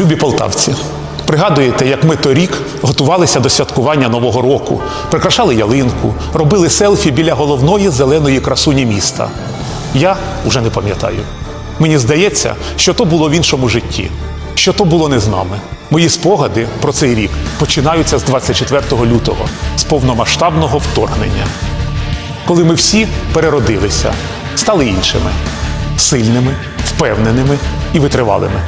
Любі полтавці, пригадуєте, як ми торік готувалися до святкування Нового року, прикрашали ялинку, робили селфі біля головної зеленої красуні міста. Я уже не пам'ятаю. Мені здається, що то було в іншому житті, що то було не з нами. Мої спогади про цей рік починаються з 24 лютого, з повномасштабного вторгнення коли ми всі переродилися, стали іншими, сильними, впевненими і витривалими.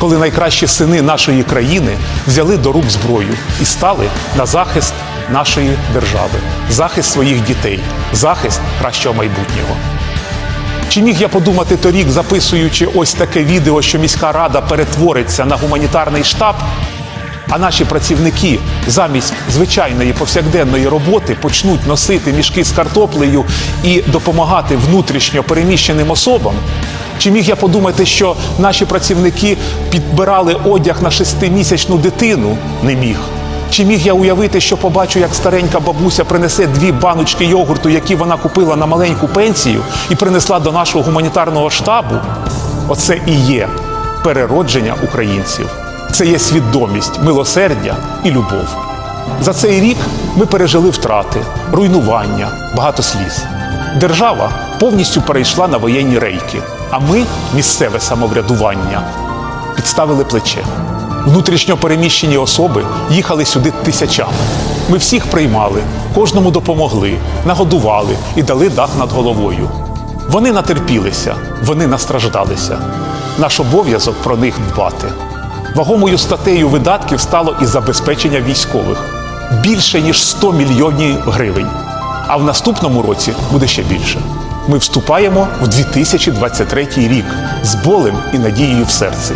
Коли найкращі сини нашої країни взяли до рук зброю і стали на захист нашої держави, захист своїх дітей, захист кращого майбутнього. Чи міг я подумати торік, записуючи ось таке відео, що міська рада перетвориться на гуманітарний штаб, а наші працівники замість звичайної повсякденної роботи почнуть носити мішки з картоплею і допомагати внутрішньо переміщеним особам? Чи міг я подумати, що наші працівники підбирали одяг на шестимісячну дитину? Не міг. Чи міг я уявити, що побачу, як старенька бабуся принесе дві баночки йогурту, які вона купила на маленьку пенсію, і принесла до нашого гуманітарного штабу? Оце і є переродження українців. Це є свідомість, милосердя і любов. За цей рік ми пережили втрати, руйнування, багато сліз. Держава повністю перейшла на воєнні рейки, а ми, місцеве самоврядування, підставили плече. Внутрішньо переміщені особи їхали сюди тисячами. Ми всіх приймали, кожному допомогли, нагодували і дали дах над головою. Вони натерпілися, вони настраждалися. Наш обов'язок про них дбати. Вагомою статтею видатків стало і забезпечення військових більше ніж 100 мільйонів гривень. А в наступному році буде ще більше. Ми вступаємо в 2023 рік з болем і надією в серці,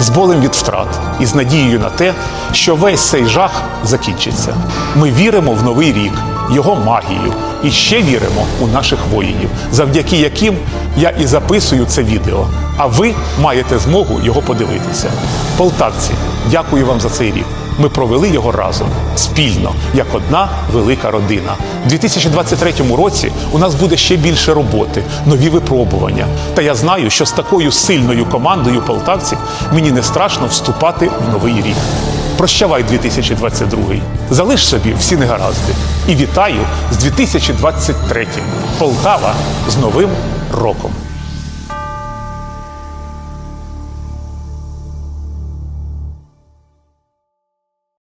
з болем від втрат і з надією на те, що весь цей жах закінчиться. Ми віримо в новий рік, його магію, і ще віримо у наших воїнів, завдяки яким я і записую це відео. А ви маєте змогу його подивитися. Полтавці, дякую вам за цей рік. Ми провели його разом спільно, як одна велика родина. У 2023 році у нас буде ще більше роботи, нові випробування. Та я знаю, що з такою сильною командою полтавців мені не страшно вступати в новий рік. Прощавай 2022. Залиш собі всі негаразди. І вітаю з 2023. Полтава з Новим роком.